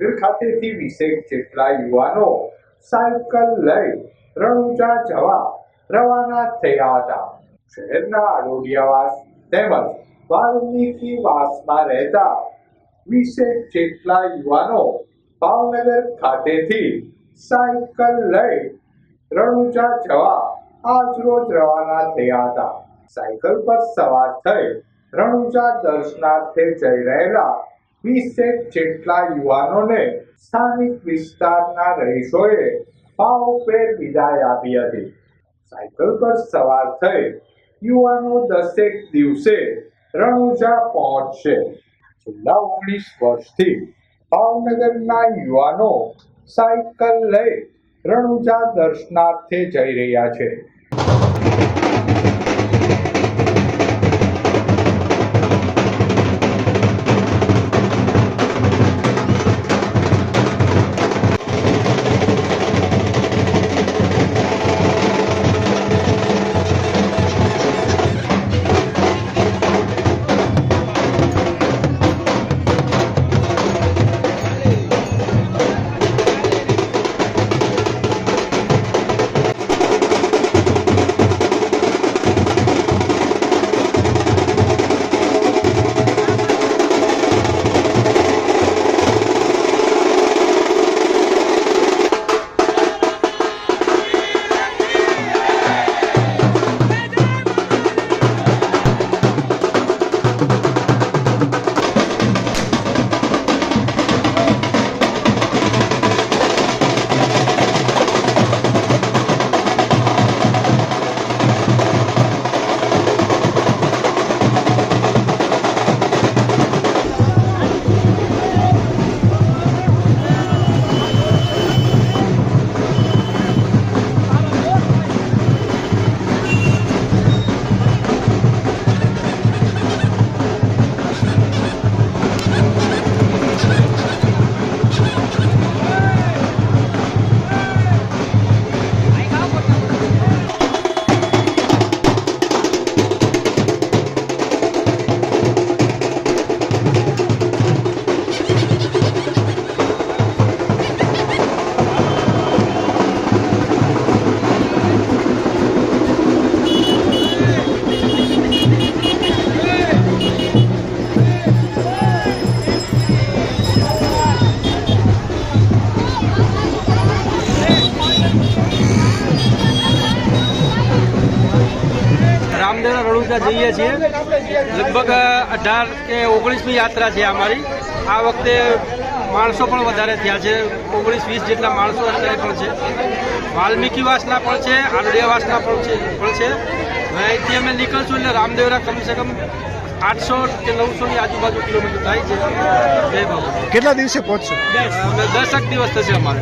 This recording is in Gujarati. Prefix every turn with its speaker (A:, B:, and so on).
A: ગીર ખાતેથી વીસેક જેટલા યુવાનો સાયકલ લઈ રણુજા જવા રવાના થયા હતા. શહેરના આડોડિયાવાસ તેમજ વાલ્મીકી વાસમાં રહેતા વીસેક જેટલા યુવાનો ભાવનગર ખાતેથી સાયકલ લઈ રણુજા જવા આજરોજ રવાના થયા હતા. સાયકલ પર સવાર થઈ રણુજા દર્શનાર્થે જઈ રહેલા વીસેક જેટલા યુવાનોને સ્થાનિક વિસ્તારના રહીશોએ ભાવભેર વિદાય આપી હતી. સાયકલ પર સવાર થઈ યુવાનો દસેક દિવસે રણુજા પહોંચશે. છેલ્લા ઓગણીસ વર્ષથી ભાવનગરના યુવાનો સાયકલ લઈ રણુજા દર્શનાર્થે જઈ રહ્યા છે.
B: રામદેવના રણુજા જઈએ છીએ. લગભગ અઢાર કે ઓગણીસમી યાત્રા છે અમારી. આ વખતે માણસો પણ વધારે થયા છે. ઓગણીસ વીસ જેટલા માણસો અત્યારે પણ છે. વાલ્મીકીવાસના પણ છે આરડિયા વાસના પણ છે પણ છે. અહીંથી અમે નીકળશું એટલે રામદેવના કમસે કમ આઠસો કે નવસોની આજુબાજુ કિલોમીટર થાય છે.
C: કેટલા દિવસે પહોંચશો?
B: દસક દિવસ થશે અમારે.